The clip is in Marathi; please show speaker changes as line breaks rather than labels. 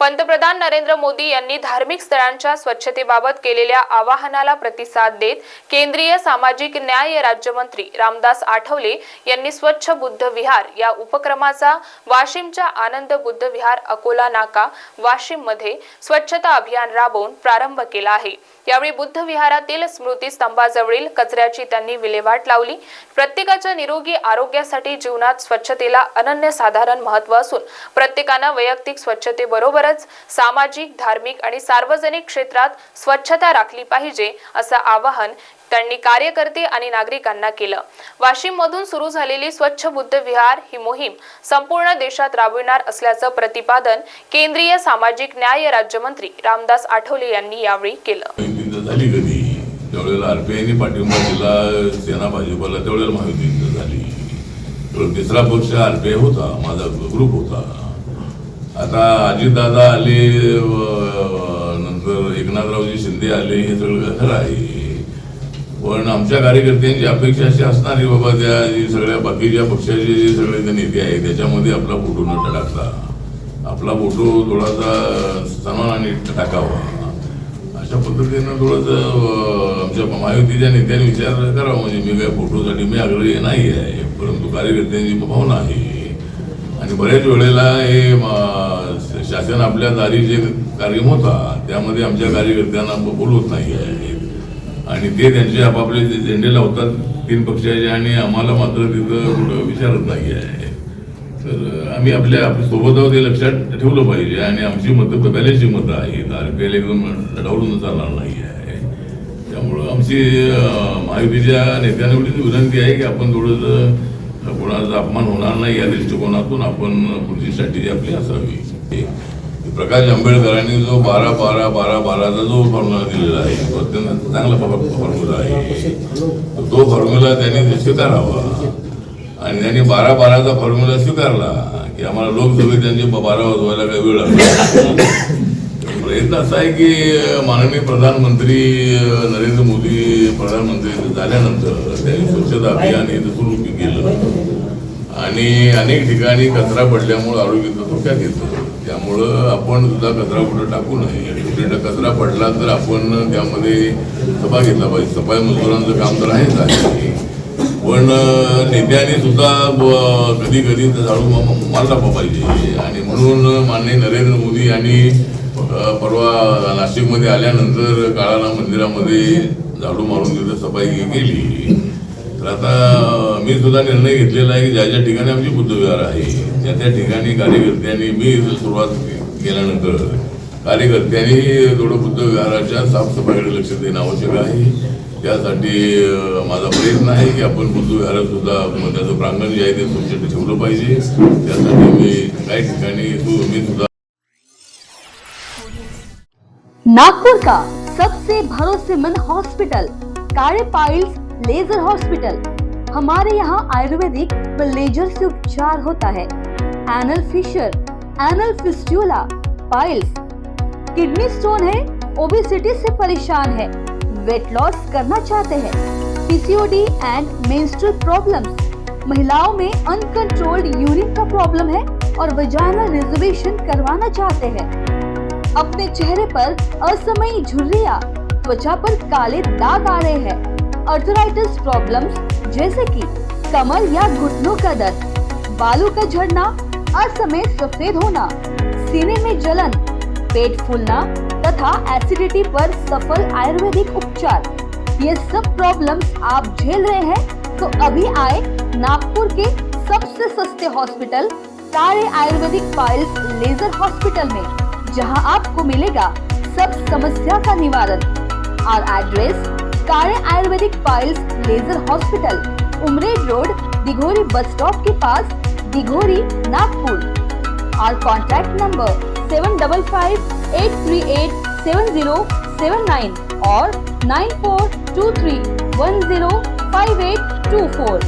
पंतप्रधान नरेंद्र मोदी यांनी धार्मिक स्थळांच्या स्वच्छतेबाबत केलेल्या आवाहनाला प्रतिसाद देत केंद्रीय सामाजिक न्याय राज्यमंत्री रामदास आठवले यांनी स्वच्छ बुद्ध विहार या उपक्रमाचा वाशिमच्या आनंद बुद्ध विहार अकोला नाका वाशिममध्ये स्वच्छता अभियान राबवून प्रारंभ केला आहे. यावेळी बुद्ध विहारातील स्मृती स्तंभाजवळील कचऱ्याची त्यांनी विल्हेवाट लावली. प्रत्येकाच्या निरोगी आरोग्यासाठी जीवनात स्वच्छतेला अनन्यसाधारण महत्त्व असून प्रत्येकानं वैयक्तिक स्वच्छतेबरोबरच सामाजिक धार्मिक आणि सार्वजनिक क्षेत्रात स्वच्छता राखली पाहिजे असं आवाहन त्यांनी कार्यकर्ते आणि नागरिकांना केलं. वाशिम मधून सुरू झालेली स्वच्छ बुद्ध विहार ही मोहीम संपूर्ण देशात राबविणार असल्याचं प्रतिपादन केंद्रीय सामाजिक न्याय राज्यमंत्री रामदास आठवले यांनी यावेळी केलं.
युद्ध झाली कधी? त्यावेळेला आरपीआयने पाठिंबा दिला सेना भाजपला त्यावेळेला महायुतीचं झाली. तर तिसरा पक्ष आरपीआय होता माझा ग्रुप होता. आता अजितदादा आले नंतर एकनाथरावजी शिंदे आले हे सगळं खरं आहे. पण आमच्या कार्यकर्त्यांची अपेक्षा अशी असणार आहे बाबा त्या सगळ्या बाकीच्या पक्षाचे जे सगळे ते नेते आहेत त्याच्यामध्ये आपला फोटो न टाकला आपला फोटो थोडासा सन्मानाने टाकावा. त्या पद्धतीनं थोडंसं आमच्या महायुतीच्या नेत्यांनी विचार करावा म्हणजे मी काय फोटोसाठी मी आग्रही नाही आहे परंतु कार्यकर्त्यांची भावना आहे. आणि बऱ्याच वेळेला हे शासन आपल्या दारी जे कार्यक्रम होता त्यामध्ये आमच्या कार्यकर्त्यांना बोलवत नाही आहे. आणि ते त्यांचे आपापले जे झेंडे लावतात तीन पक्षाचे आणि आम्हाला मात्र तिथं कुठं विचारत नाही आहे. तर आम्ही आपल्या आपल्यासोबत आहोत हे लक्षात ठेवलं पाहिजे. आणि आमची मतं बॅलेन्सची मतं आहेत. आरपीएल एकदम लढावून चालणार नाही आहे. त्यामुळं आमची महायुतीच्या नेत्यांना विनंती आहे की आपण थोडंसं कोणाचा अपमान होणार नाही या दृष्टिकोनातून आपण पुढची स्ट्रॅटेजी आपली असावी. प्रकाश आंबेडकरांनी जो बारा बारा बारा बाराचा जो फॉर्म्युला दिलेला आहे तो अत्यंत चांगला फॉर्म्युला आहे. तो फॉर्म्युला त्यांनी स्वीकारावा आणि त्यांनी बारा बाराचा फॉर्म्युला स्वीकारला की आम्हाला लोकसभेत त्यांचे बारा वाजवायला काही वेळ लागला प्रयत्न असा आहे की माननीय प्रधानमंत्री नरेंद्र मोदी प्रधानमंत्री झाल्यानंतर त्यांनी स्वच्छता अभियान हे सुरू केलं. आणि अनेक ठिकाणी कचरा पडल्यामुळं आरोग्याचा धोक्यात येतो. त्यामुळं आपण सुद्धा कचरा कुठं टाकू नये. कुठे कचरा पडला तर आपण त्यामध्ये सभा घेतला पाहिजे. सफाई मजुरांचं काम तर आहेच आहे. पण नेत्यांनी सुद्धा ब- कधी कधी झाडू मारला पाहिजे आणि म्हणून माननीय नरेंद्र मोदी यांनी परवा नाशिकमध्ये आल्यानंतर काळाला मंदिरामध्ये झाडू मारून तिथं सफाई केली. तर आता मी सुद्धा निर्णय घेतलेला आहे की ज्या ज्या ठिकाणी आमची बुद्धविहार आहे त्या त्या ठिकाणी कार्यकर्त्यांनी मी सुरुवात केल्यानंतर कार्यकर्त्यांनी थोडं बुद्धविहाराच्या साफसफाईकडे लक्ष देणं आवश्यक आहे. त्यासाठी माझा प्रयत्न आहे की आपण बुद्धविहारात सुद्धा म- त्याचं प्रांगण जे आहे ते स्वच्छ ठेवलं पाहिजे. त्यासाठी मी काही ठिकाणी मी सुद्धा
नागपुर का? सबसे भरोसेमंद hospital. Kale piles laser hospital. हमारे यहाँ आयुर्वेदिक व लेजर से उपचार होता है. Anal fissure anal fistula piles kidney stone है ओबेसिटी से परेशान है। वेट लॉस करना चाहते हैं। पीसीओडी एंड मेंस्ट्रुअल प्रॉब्लम्स महिलाओं में अनकंट्रोल्ड यूरिन का प्रॉब्लम है और वजाइनल रिजर्वेशन करवाना चाहते हैं। अपने चेहरे पर असमयी झुर्रिया, त्वचा पर काले दाग आ रहे हैं। अर्थराइटिस प्रॉब्लम्स जैसे कि कमर या घुटनों का दर्द। बालों का झड़ना, असमय सफ़ेद होना। सीने में जलन पेट फूलना तथा एसिडिटी पर सफल आयुर्वेदिक उपचार। ये सब प्रॉब्लम्स आप झेल रहे हैं तो अभी आए नागपुर के सबसे सस्ते हॉस्पिटल तारे आयुर्वेदिक पाइल्स लेजर हॉस्पिटल में, जहाँ आपको मिलेगा सब समस्या का निवारण। और एड्रेस कारे आयुर्वेदिक piles laser hospital Umred road, Dighori bus stop के पास, दिघोरी, नागपुर। और contact number seven double five eight three eight seven zero seven nine और nine four two three one zero five eight two four